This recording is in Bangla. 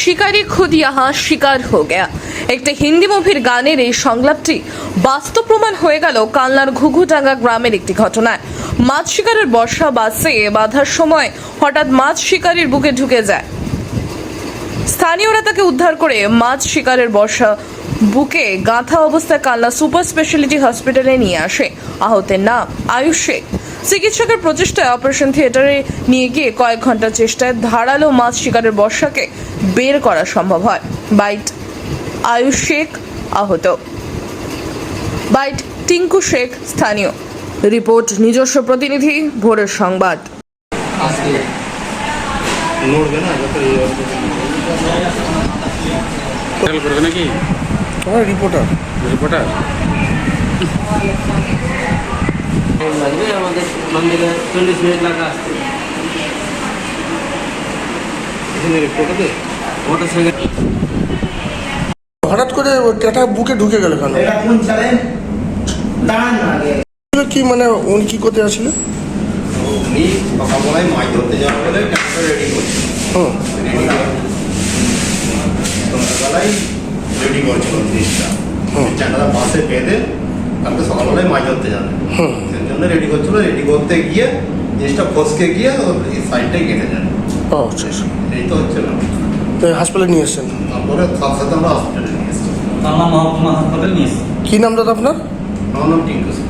শিকারি খুদ ইয়াহা শিকার হো গয়া। একটি হিন্দি মুভির গানের এই সংলাপটি বাস্তব প্রমাণ হয়ে গেল কালনার ঘুঘুডাঙ্গা গ্রামের একটি ঘটনায়। মাছ শিকারের বর্ষা বাসে বাধার সময় হঠাৎ মাছ শিকারির বুকে ঢুকে যায়। স্থানীয়রা তাকে উদ্ধার করে মাছ শিকারের বর্ষা বুকে গাঁথা অবস্থায় কালনা সুপার স্পেশালিটি হসপিটালে নিয়ে আসে আহতের নাম আয়ুষ শেখ। চিকিৎসকের প্রচেষ্টায় অপারেশন থিয়েটারে নিয়ে গিয়ে কয়েক ঘণ্টা চেষ্টায় ধারালো মাছ শিকারের বর্ষাকে বের করা সম্ভব হয়। বাইট আয়ুষ শেখ আহত। বাইট টিঙ্কু শেখ স্থানীয়। রিপোর্ট নিজস্ব প্রতিনিধি ভোরের সংবাদ। আজকে নড়বে না যাতে এই খেয়াল করবে নাকি? রিপোর্টার রিপোর্টার লাগবে আমাদের মন্দিরে চল্লিশ মিনিট লাগা আসতে এখানে রিপোর্টাতে হঠাৎ করে ট্যাটা বুকে ঢুকে গেল কেন? কি মানে উনি কি করতে উনি সকালবেলায় মাছ ধরতে যাওয়া বলে রেডি করছিল হুম রেডি সকালবেলায় রেডি করছিল জিনিসটা। হুম। চারটা বাসে বেঁধে কালকে সকালবেলায় মাছ ধরতে যাবে। হুম। সেই জন্য রেডি করছিল। রেডি করতে গিয়ে জিনিসটা ফসকে গিয়ে ওর সাইডটাই কেটে যায়। ও আচ্ছা আচ্ছা। এই তো হচ্ছে না তো হাসপাতালে নিয়ে এসেছেন তারপরে সাথে সাথে আমরা হসপিটালে নিয়ে এসেছি। কালনা মহকুমা হাসপাতাল নিয়ে এসেছি। কি নাম দাদা আপনার? আমার নাম টিঙ্কু। সিং